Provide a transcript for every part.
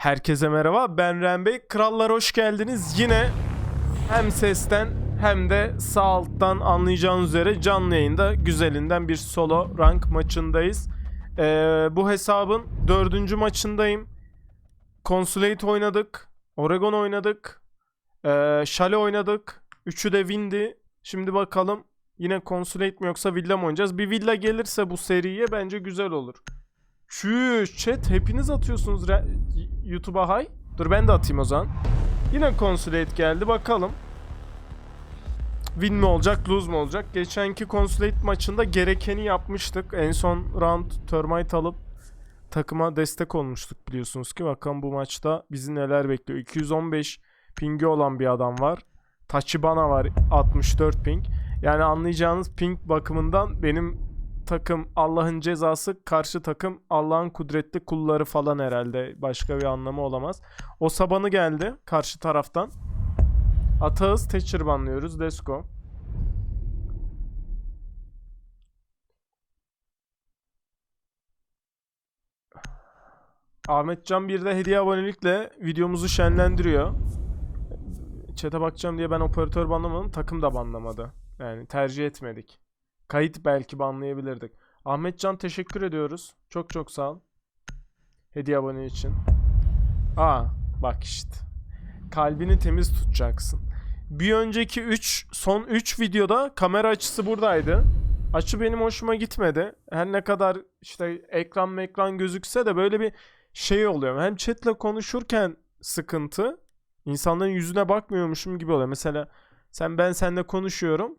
Herkese merhaba ben Ren Bey. Krallar hoş geldiniz. Yine hem sesten hem de sağ alttan anlayacağınız üzere canlı yayında güzelinden bir solo rank maçındayız. Ee, bu hesabın dördüncü maçındayım. Consulate oynadık. Oregon oynadık. Ee, Şale oynadık. Üçü de Windy. Şimdi bakalım yine Consulate mi yoksa Villa mı oynayacağız? Bir Villa gelirse bu seriye bence güzel olur. Çüş chat hepiniz atıyorsunuz YouTube'a hay. Dur ben de atayım o zaman. Yine Consulate geldi bakalım. Win mi olacak, lose mu olacak? Geçenki Consulate maçında gerekeni yapmıştık. En son round Termite alıp takıma destek olmuştuk biliyorsunuz ki. Bakalım bu maçta bizi neler bekliyor. 215 pingi olan bir adam var. Tachibana var 64 ping. Yani anlayacağınız ping bakımından benim takım Allah'ın cezası, karşı takım Allah'ın kudretli kulları falan herhalde. Başka bir anlamı olamaz. O sabanı geldi karşı taraftan. Atağız, Thatcher banlıyoruz. Let's go. Ahmet Can bir de hediye abonelikle videomuzu şenlendiriyor. Çete bakacağım diye ben operatör banlamadım. Takım da banlamadı. Yani tercih etmedik. Kayıt belki banlayabilirdik. Ahmet Can teşekkür ediyoruz. Çok çok sağ ol. Hediye abone için. Aa bak işte. Kalbini temiz tutacaksın. Bir önceki 3 son 3 videoda kamera açısı buradaydı. Açı benim hoşuma gitmedi. Her ne kadar işte ekran ekran gözükse de böyle bir şey oluyor. Hem chatle konuşurken sıkıntı. İnsanların yüzüne bakmıyormuşum gibi oluyor. Mesela sen ben seninle konuşuyorum.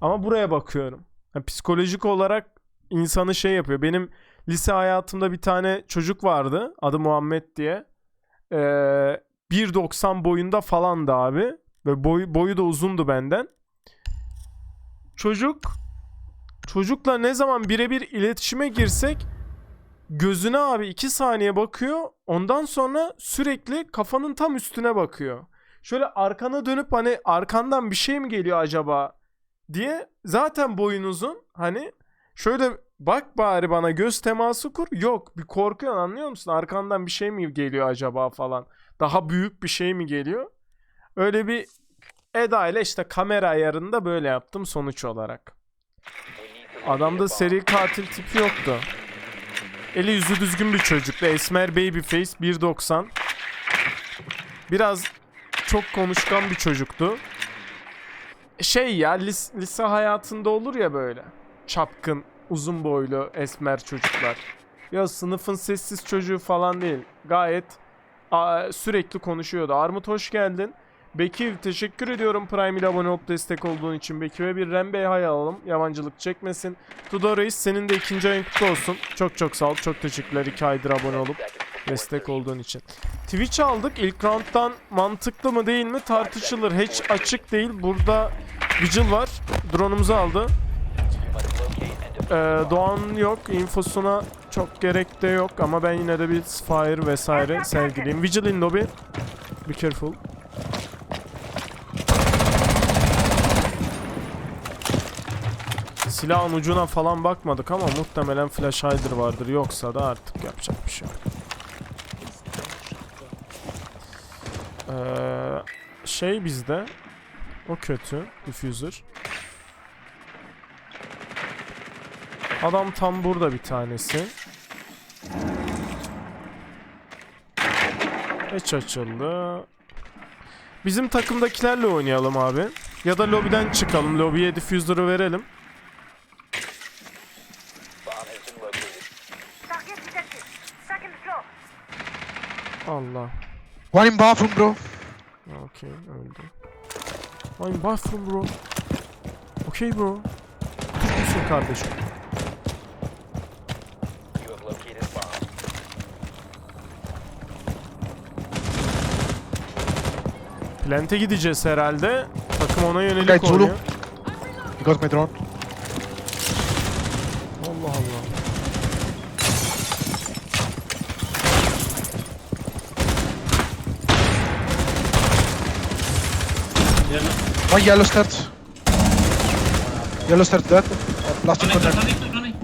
Ama buraya bakıyorum. Ya psikolojik olarak insanı şey yapıyor. Benim lise hayatımda bir tane çocuk vardı. Adı Muhammed diye. Ee, 1.90 boyunda falandı abi. Ve boy, boyu da uzundu benden. Çocuk çocukla ne zaman birebir iletişime girsek gözüne abi 2 saniye bakıyor. Ondan sonra sürekli kafanın tam üstüne bakıyor. Şöyle arkana dönüp hani arkandan bir şey mi geliyor acaba diye zaten boyun uzun. Hani şöyle bak bari bana göz teması kur. Yok bir korkuyorsun anlıyor musun? Arkandan bir şey mi geliyor acaba falan? Daha büyük bir şey mi geliyor? Öyle bir Eda ile işte kamera ayarında böyle yaptım sonuç olarak. Adamda seri katil tipi yoktu. Eli yüzü düzgün bir çocuktu esmer babyface 1.90 biraz çok konuşkan bir çocuktu şey ya lis- lise hayatında olur ya böyle. Çapkın, uzun boylu, esmer çocuklar. Ya sınıfın sessiz çocuğu falan değil. Gayet aa, sürekli konuşuyordu. Armut hoş geldin. Bekir teşekkür ediyorum Prime ile abone olup destek olduğun için. Bekir'e bir Rembey hay alalım. Yabancılık çekmesin. Tudor Reis senin de ikinci ayın kutlu olsun. Çok çok sağ ol. Çok teşekkürler. iki aydır abone olup destek olduğun için. Twitch aldık. İlk round'dan mantıklı mı değil mi tartışılır. Hiç açık değil. Burada Vigil var. Drone'umuzu aldı. Ee, Doğan yok. Infosuna çok gerek de yok ama ben yine de bir Spire vesaire sevgiliyim. Vigil in lobby. Be careful. Silahın ucuna falan bakmadık ama muhtemelen flash hider vardır. Yoksa da artık yapacak bir şey yok. Ee, şey bizde. O kötü. Diffuser. Adam tam burada bir tanesi. Geç açıldı. Bizim takımdakilerle oynayalım abi. Ya da lobiden çıkalım. Lobiye diffuser'ı verelim. Allah. One in bathroom, bro. Okey öldü. I'm bathroom bro. Okey bro. Türk müsün kardeşim? You have located a bomb. Plante gideceğiz herhalde. Takım ona yönelik Zulu. oynuyor. You got my drone. Allah Allah. One yellow stairs. Yellow stairs dead. Last in Connect, connect. connect,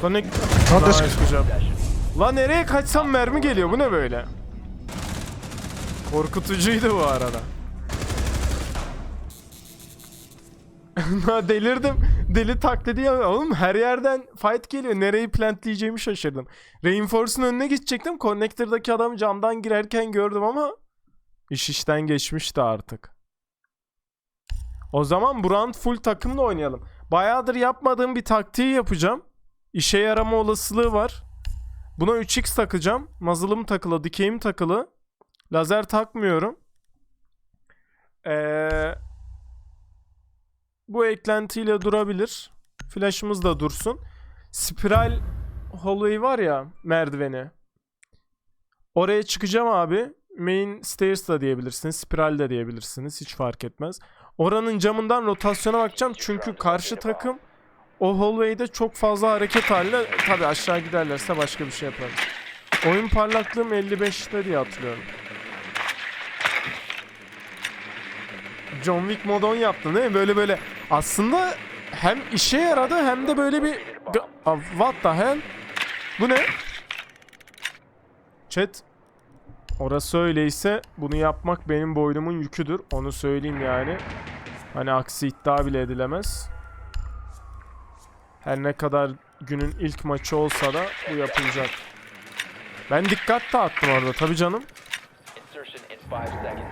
connect. Connect. Nice, job. Lan nereye kaçsam mermi geliyor. Bu ne böyle? Korkutucuydu bu arada. Delirdim. Deli taklidi ya. Oğlum her yerden fight geliyor. Nereyi plantleyeceğimi şaşırdım. Reinforce'un önüne gidecektim. Connector'daki adamı camdan girerken gördüm ama iş işten geçmişti artık. O zaman bu full takımla oynayalım. Bayağıdır yapmadığım bir taktiği yapacağım. İşe yarama olasılığı var. Buna 3x takacağım. Muzzle'ım takılı, dikeyim takılı. Lazer takmıyorum. Ee, bu eklentiyle durabilir. Flash'ımız da dursun. Spiral hallway var ya merdiveni. Oraya çıkacağım abi. Main stairs da diyebilirsiniz. Spiral de diyebilirsiniz. Hiç fark etmez. Oranın camından rotasyona bakacağım. Çünkü karşı takım o hallway'de çok fazla hareket halinde. Tabi aşağı giderlerse başka bir şey yaparız. Oyun parlaklığım 55'te diye hatırlıyorum. John Wick modon yaptın değil mi? Böyle böyle. Aslında hem işe yaradı hem de böyle bir... What the hell? Bu ne? Chat. Orası öyleyse bunu yapmak benim boynumun yüküdür. Onu söyleyeyim yani. Hani aksi iddia bile edilemez. Her ne kadar günün ilk maçı olsa da bu yapılacak. Ben dikkat dağıttım orada tabii canım. Insertion in 5 seconds.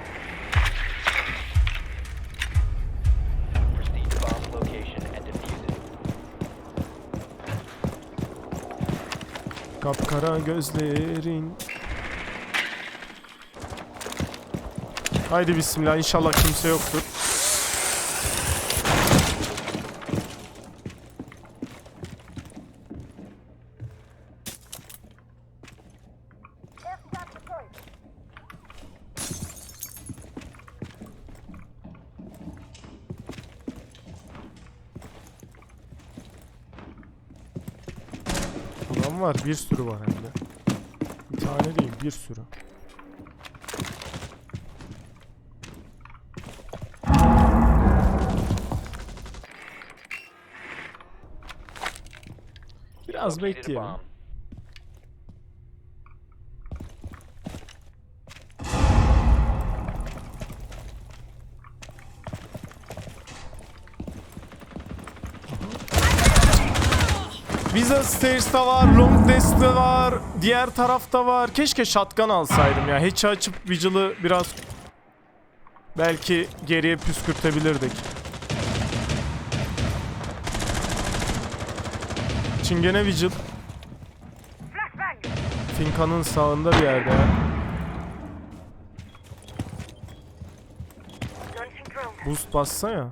Proceed to bomb's location and defuse it. Kapkara gözlerin. Haydi bismillah inşallah kimse yoktur. Adam var bir sürü var hem de. Bir tane değil bir sürü. Biraz bekleyelim. Visa Stairs'ta var, Long Desk'te var, diğer tarafta var. Keşke shotgun alsaydım ya. Hatch'i açıp Vigil'ı biraz belki geriye püskürtebilirdik. Çingene Vigil. Flashbang! Finka'nın sağında bir yerde ya. Boost bassa ya.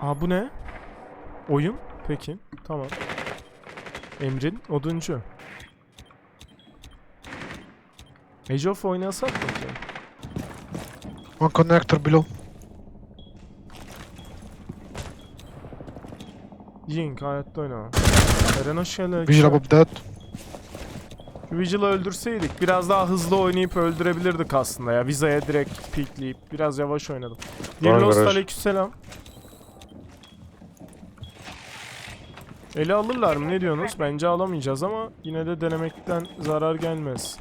Aa bu ne? Oyun? Peki. Tamam. Emrin oduncu. Age of oynasak mı? One connector below. Yink hayatta oynama. Eren hoş geldin. Visual above. Şu Vigil'ı öldürseydik biraz daha hızlı oynayıp öldürebilirdik aslında ya. Visa'ya direkt peekleyip biraz yavaş oynadım. Dirlos garaj. aleykümselam. Ele alırlar mı ne diyorsunuz? Bence alamayacağız ama yine de denemekten zarar gelmez.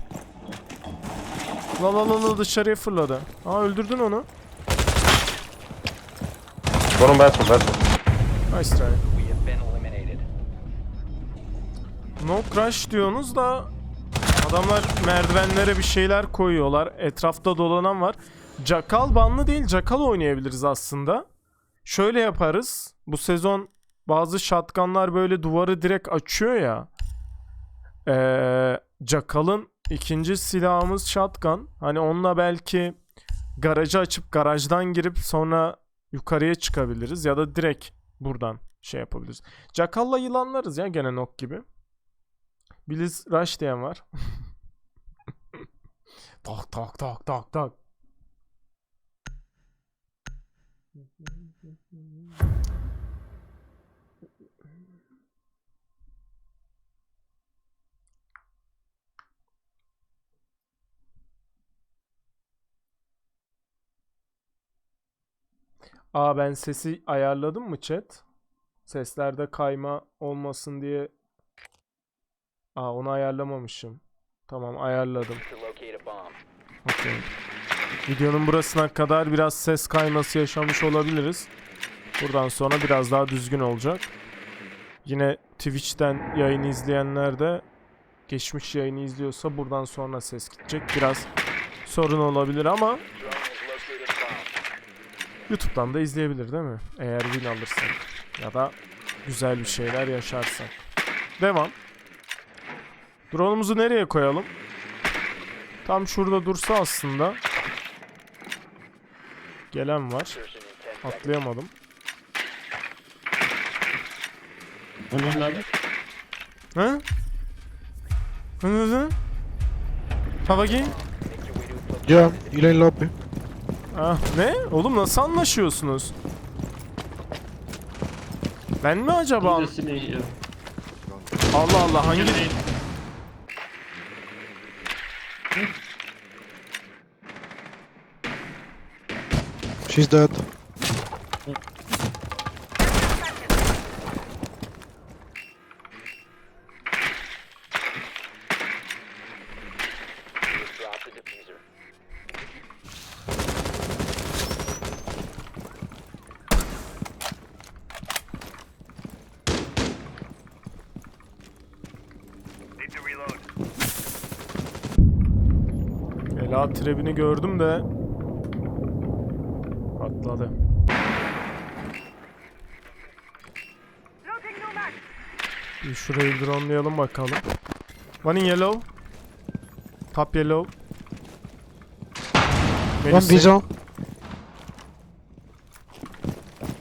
La la la la dışarıya fırladı. Aa öldürdün onu. On bathroom, bathroom. Nice try. No crash diyorsunuz da adamlar merdivenlere bir şeyler koyuyorlar. Etrafta dolanan var. Jackal banlı değil. Jackal oynayabiliriz aslında. Şöyle yaparız. Bu sezon bazı shotgunlar böyle duvarı direkt açıyor ya. Ee, Jackal'ın ikinci silahımız shotgun. Hani onunla belki garajı açıp garajdan girip sonra yukarıya çıkabiliriz. Ya da direkt buradan şey yapabiliriz. Jackal'la yılanlarız ya gene nok gibi. Biliz Rush diyen var. tak tak tak tak tak. Aa ben sesi ayarladım mı chat? Seslerde kayma olmasın diye Aa onu ayarlamamışım. Tamam ayarladım. Okey. Videonun burasına kadar biraz ses kayması yaşamış olabiliriz. Buradan sonra biraz daha düzgün olacak. Yine Twitch'ten yayını izleyenler de geçmiş yayını izliyorsa buradan sonra ses gidecek. Biraz sorun olabilir ama. YouTube'dan da izleyebilir değil mi? Eğer win alırsak ya da güzel bir şeyler yaşarsak. Devam. Drone'umuzu nereye koyalım? Tam şurada dursa aslında. Gelen var. Insertion in 10 seconds. Atlayamadım. Ha? Ne dedi? Ha bakayım. Location. Elaine lobby. Ah, ne? Oğlum nasıl anlaşıyorsunuz? Ben mi acaba? Allah Allah hangi... She's dead. You have dropped the diffuser. Need to reload. Ela trebini gördüm de... Bir şurayı dronelayalım bakalım. One in yellow. Top yellow. One Melisa- Bizo. You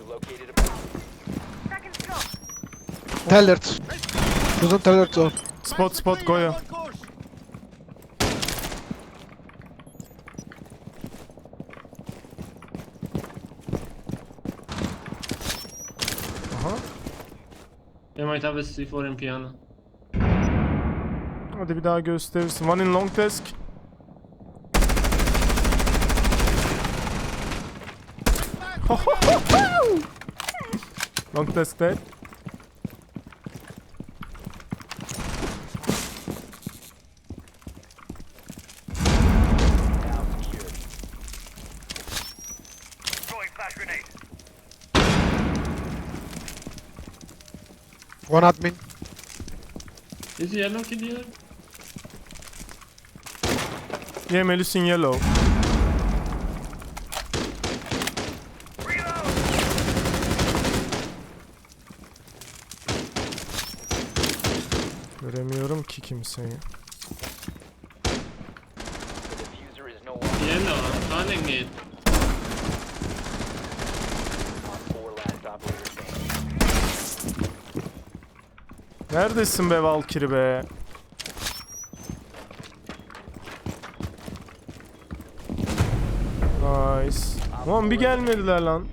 located a bomb. Tellert. Tellert. Spot spot Goya. Aha. Might have a C4 in piano. Hadi bir daha gösterirsin. One in long desk. long desk dead. One admin. Is yellow kid here? Yeah, Melus in yellow. Göremiyorum ki kimseyi. The diffuser is no longer Yellow, I'm calling it. on four last operator standing. Neredesin be Valkyrie be? Nice. Ulan bir gelmediler lan.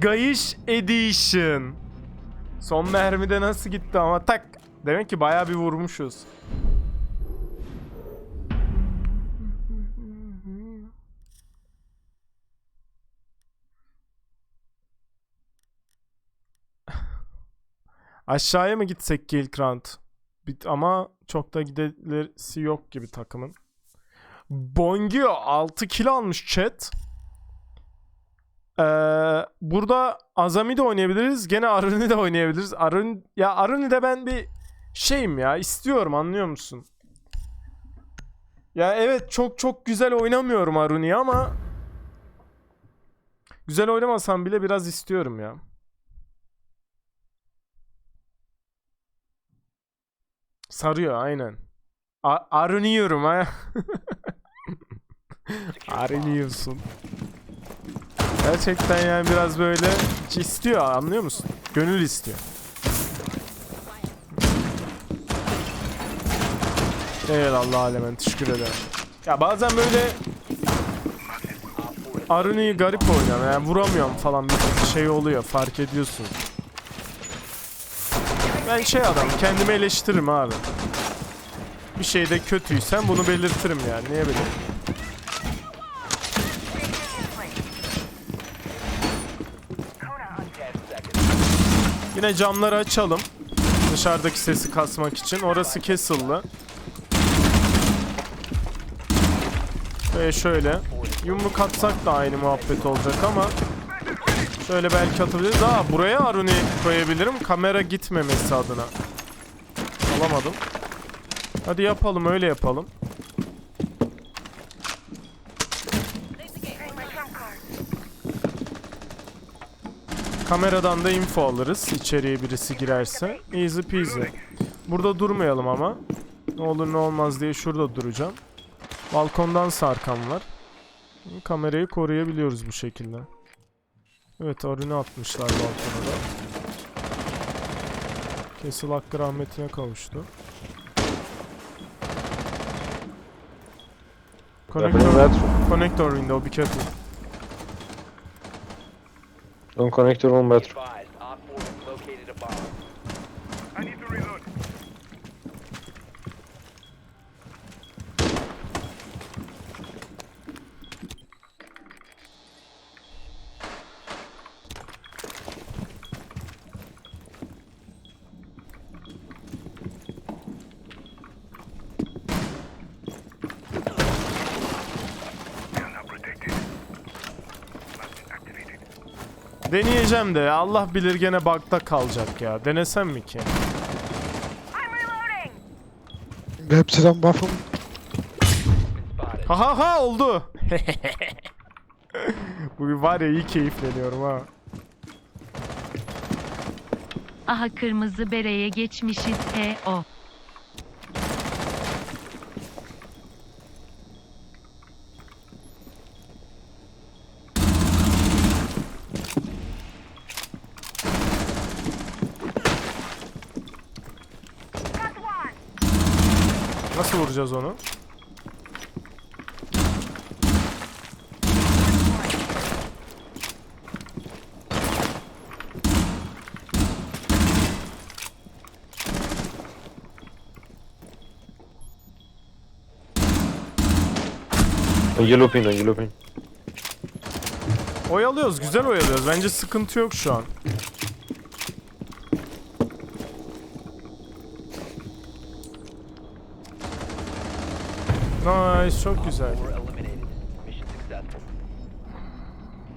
Gayiş Edition. Son mermide nasıl gitti ama tak. Demek ki bayağı bir vurmuşuz. Aşağıya mı gitsek ki ilk round? Ama çok da giderisi yok gibi takımın. Bongio 6 kill almış chat. Ee, burada Azami de oynayabiliriz. Gene Aruni de oynayabiliriz. Arun ya Aruni'de ben bir şeyim ya istiyorum anlıyor musun? Ya evet çok çok güzel oynamıyorum Aruni'yi ama güzel oynamasam bile biraz istiyorum ya. Sarıyor aynen. A- Aruniyorum ha. Aruniyorsun. Gerçekten yani biraz böyle istiyor anlıyor musun? Gönül istiyor. Eyvallah alemen teşekkür ederim. Ya bazen böyle Aruni'yi garip oynuyorum yani vuramıyorum falan bir şey oluyor fark ediyorsun. Ben şey adam kendimi eleştiririm abi. Bir şeyde kötüysem bunu belirtirim yani niye bileyim. Kona on 10 seconds. Yine camları açalım. dışarıdaki sesi kasmak için. Orası castle'lı. Ve şöyle. Yumruk atsak da aynı muhabbet olacak ama şöyle belki atabiliriz. Aa buraya Aruni koyabilirim. Kamera gitmemesi adına. Alamadım. Hadi yapalım öyle yapalım. Kameradan da info alırız içeriye birisi girerse. Easy peasy. Burada durmayalım ama. Ne olur ne olmaz diye şurada duracağım. Balkondan sarkan var. Kamerayı koruyabiliyoruz bu şekilde. Evet arını atmışlar balkona da. Kesil hakkı rahmetine kavuştu. Connector, connector window, be careful. Don't connect your own bathroom. advised, Op 4 has located a bomb. I need to reload. You're not protected. Must activated. Deneyeceğim de Allah bilir gene bug'da kalacak ya. Denesem mi ki? Hepsinden buff'ım. Ha ha ha oldu. Bugün var ya iyi keyifleniyorum ha. Aha kırmızı bereye geçmişiz he o. vuracağız onu? On yellow pin, yellow pin. Oyalıyoruz, güzel oyalıyoruz. Bence sıkıntı yok şu an. Nice, çok güzel. 4 eliminated. Mission successful.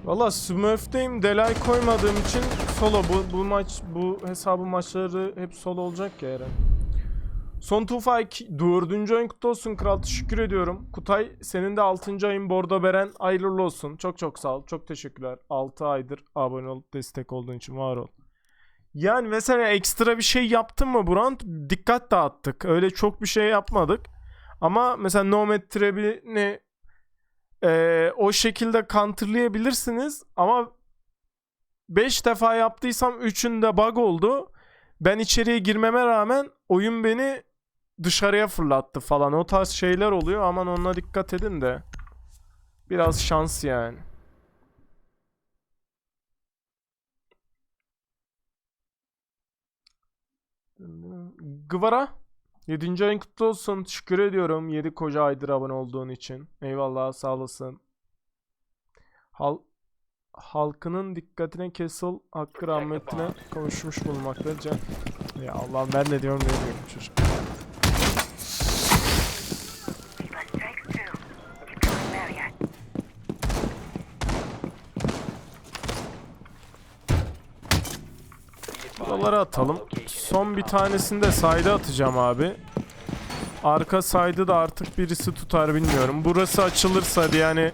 Valla Smurf'teyim. Delay koymadığım için solo. Bu, bu maç, bu hesabı maçları hep solo olacak ya Eren. Son Tufa 2, 4. ayın kutlu olsun kral. Teşekkür ediyorum. Kutay senin de 6. ayın bordo beren hayırlı olsun. Çok çok sağ ol. Çok teşekkürler. 6 aydır abone olup destek olduğun için var ol. Yani mesela ekstra bir şey yaptın mı Brand? Dikkat dağıttık. Öyle çok bir şey yapmadık. Ama mesela Nomad Trebini ee, o şekilde counterlayabilirsiniz ama 5 defa yaptıysam 3'ünde bug oldu. Ben içeriye girmeme rağmen oyun beni dışarıya fırlattı falan. O tarz şeyler oluyor. Aman onunla dikkat edin de. Biraz şans yani. Gıvara 7. ayın kutlu olsun. Teşekkür ediyorum. 7 koca aydır abone olduğun için. Eyvallah sağ olasın. Hal halkının dikkatine kesil hakkı rahmetine kavuşmuş bulunmakta. Can. Ya Allah ben ne diyorum ne diyorum çocuk. Takes two. Keep going there yet. Be Buralara atalım. Son bir tanesini de side'a atacağım abi. Arka side'ı da artık birisi tutar bilmiyorum. Burası açılırsa yani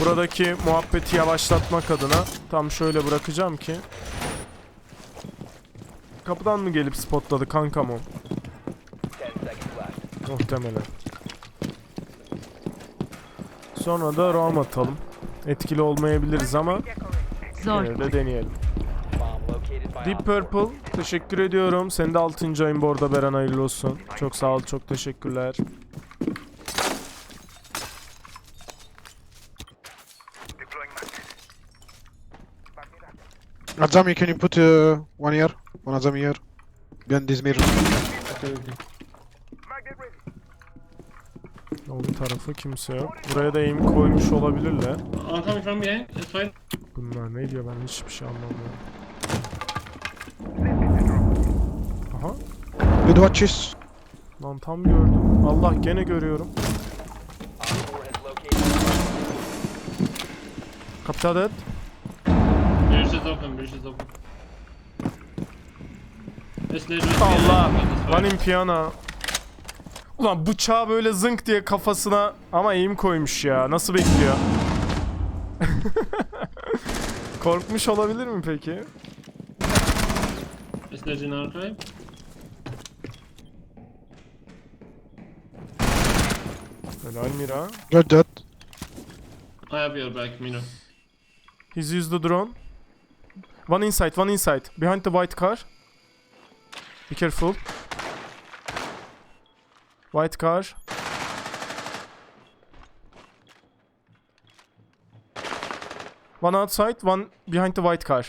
buradaki muhabbeti yavaşlatmak adına tam şöyle bırakacağım ki. Kapıdan mı gelip spotladı kankam o? 10 seconds left. Muhtemelen. Sonra da roam atalım. Etkili olmayabiliriz ama Zor. de deneyelim. Deep Op 4. Purple teşekkür ediyorum. Senin de 6. ayın bu arada Beren hayırlı olsun. Çok sağ ol, çok teşekkürler. Azami, can you put uh, one here? One Azami here. Behind this mirror. Magnet ready. Onun tarafı kimse yok. Buraya da aim koymuş olabilirler. Coming from behind. Bunlar ne diyor ben hiçbir şey anlamıyorum. Aha. Mid watches. Lan tam gördüm. Allah gene görüyorum. Op 4 has located Kapta dead. Bridge is open, bridge is open. Let's let it Allah. Lan in piano. Ulan bıçağı böyle zınk diye kafasına ama eğim koymuş ya. Nasıl bekliyor? Korkmuş olabilir mi peki? Let's let in Helal Mira. You're dead. I have your back, Mino. He's used the drone. One inside, one inside. Behind the white car. Be careful. White car. One outside, one behind the white car.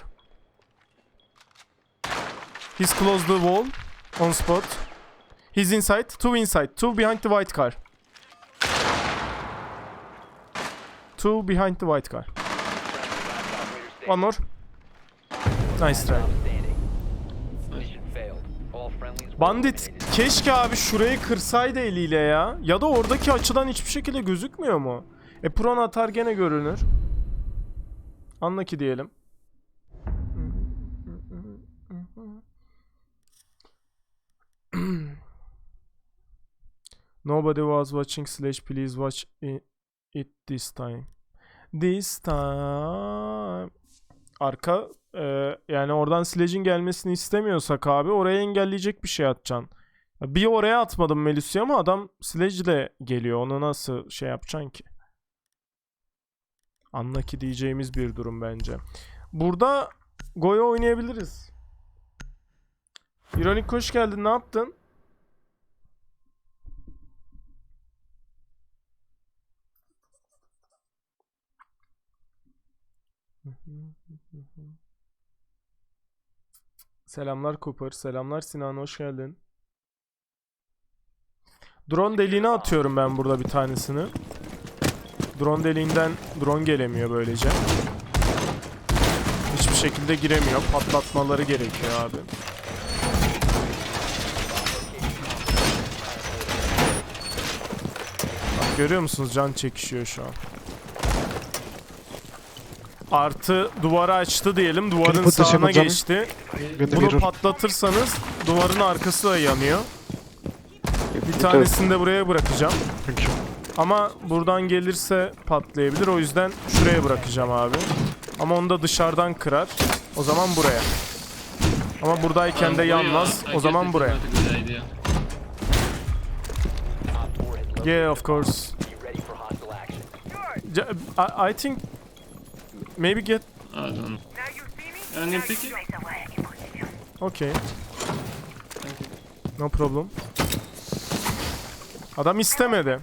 He's close the wall. On spot. He's inside. Two inside. Two behind the white car. Two behind the white car. One more. Nice try. Bandit keşke abi şurayı kırsaydı eliyle ya. Ya da oradaki açıdan hiçbir şekilde gözükmüyor mu? E Pron atar gene görünür. Anla ki diyelim. Nobody was watching slash please watch it this time. This time. Arka e, yani oradan sledge'in gelmesini istemiyorsak abi oraya engelleyecek bir şey atacaksın. Bir oraya atmadım Melis'i ama adam sledge'le geliyor. Onu nasıl şey yapacaksın ki? Anla ki diyeceğimiz bir durum bence. Burada Goya oynayabiliriz. İronik hoş geldin. Ne yaptın? Selamlar Cooper. Selamlar Sinan. Hoş geldin. Drone deliğine atıyorum ben burada bir tanesini. Drone deliğinden drone gelemiyor böylece. Hiçbir şekilde giremiyor. Patlatmaları gerekiyor abi. Bak görüyor musunuz? Can çekişiyor şu an. Artı duvarı açtı diyelim. Duvarın sağına geçti. Bunu patlatırsanız duvarın arkası da yanıyor. Bir tanesini de buraya bırakacağım. Ama buradan gelirse patlayabilir. O yüzden şuraya bırakacağım abi. Ama onu da dışarıdan kırar. O zaman buraya. Ama buradayken de yanmaz. O zaman buraya. Op 4 has located Yeah of course. I, I think maybe get I don't know. Pick it? away. Position. okay. No problem. Adam istemedi.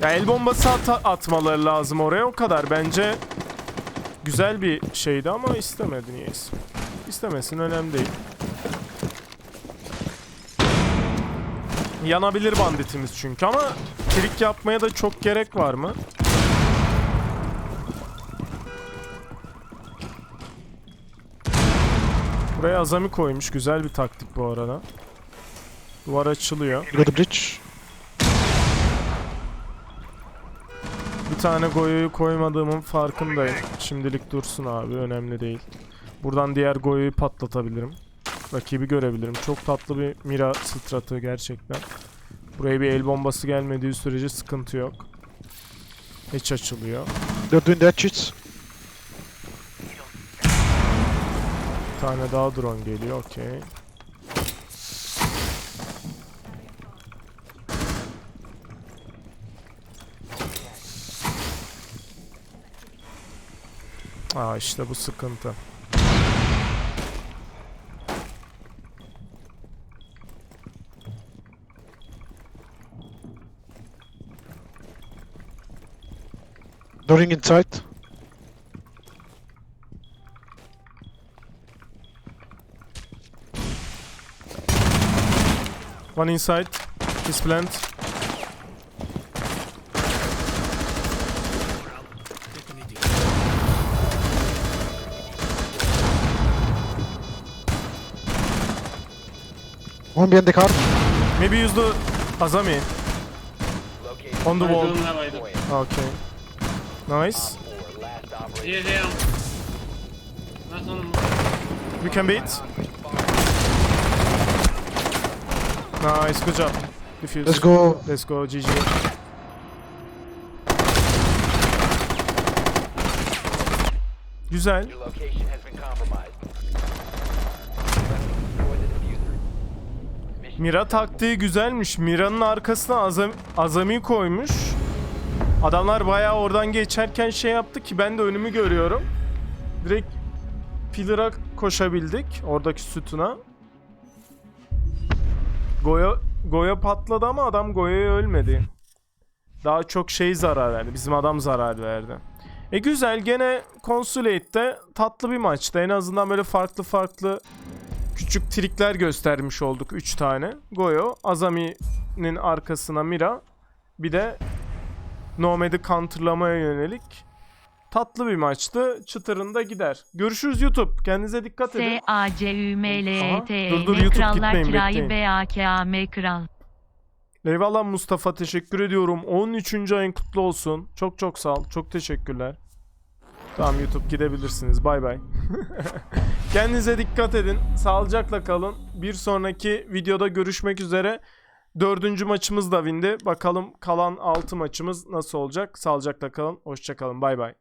Ya el bombası ata- atmaları lazım oraya o kadar. Bence güzel bir şeydi ama istemedi niyeyse. İstemesin önemli değil. Yanabilir banditimiz çünkü ama trik yapmaya da çok gerek var mı? Buraya azami koymuş. Güzel bir taktik bu arada. Duvar açılıyor. The bridge. Bir tane Goyo'yu koymadığımın farkındayım. Şimdilik dursun abi önemli değil. Buradan diğer Goyo'yu patlatabilirim. Rakibi görebilirim. Çok tatlı bir Mira stratı gerçekten. Buraya bir el bombası gelmediği sürece sıkıntı yok. Hiç açılıyor. They're doing that. Tane daha drone geliyor okey. Aa işte bu sıkıntı. During inside. İnside. His plant. One behind the car. Maybe use the Azami. Located On the I wall. don't have either. point. Okay. Nice. Four, last operator. Here, here. Last one. We can beat. Nice, good job. Defuse. Let's go. Let's go, GG. Güzel. Mira taktiği güzelmiş. Mira'nın arkasına azam azami koymuş. Adamlar bayağı oradan geçerken şey yaptı ki ben de önümü görüyorum. Direkt pillar'a koşabildik. Oradaki sütuna. Goya, Goya patladı ama adam Goya'ya ölmedi. Daha çok şey zarar verdi. Bizim adam zarar verdi. E güzel gene Consulate'de tatlı bir maçtı. En azından böyle farklı farklı küçük trikler göstermiş olduk 3 tane. Goyo, Azami'nin arkasına Mira, bir de Nomad'i counterlamaya yönelik tatlı bir maçtı. Çıtırında gider. Görüşürüz YouTube. Kendinize dikkat edin. S A C Ü M L E T E dur, dur, YouTube Krallar gitmeyin, Kirayı bekleyin. B A K A M Kral. Eyvallah Mustafa teşekkür ediyorum. 13. ayın kutlu olsun. Çok çok sağ ol. Çok teşekkürler. Tamam YouTube gidebilirsiniz. Bay bay. Kendinize dikkat edin. Sağlıcakla kalın. Bir sonraki videoda görüşmek üzere. Dördüncü maçımız da windi. Bakalım kalan altı maçımız nasıl olacak. Sağlıcakla kalın. Hoşçakalın. Bay bay.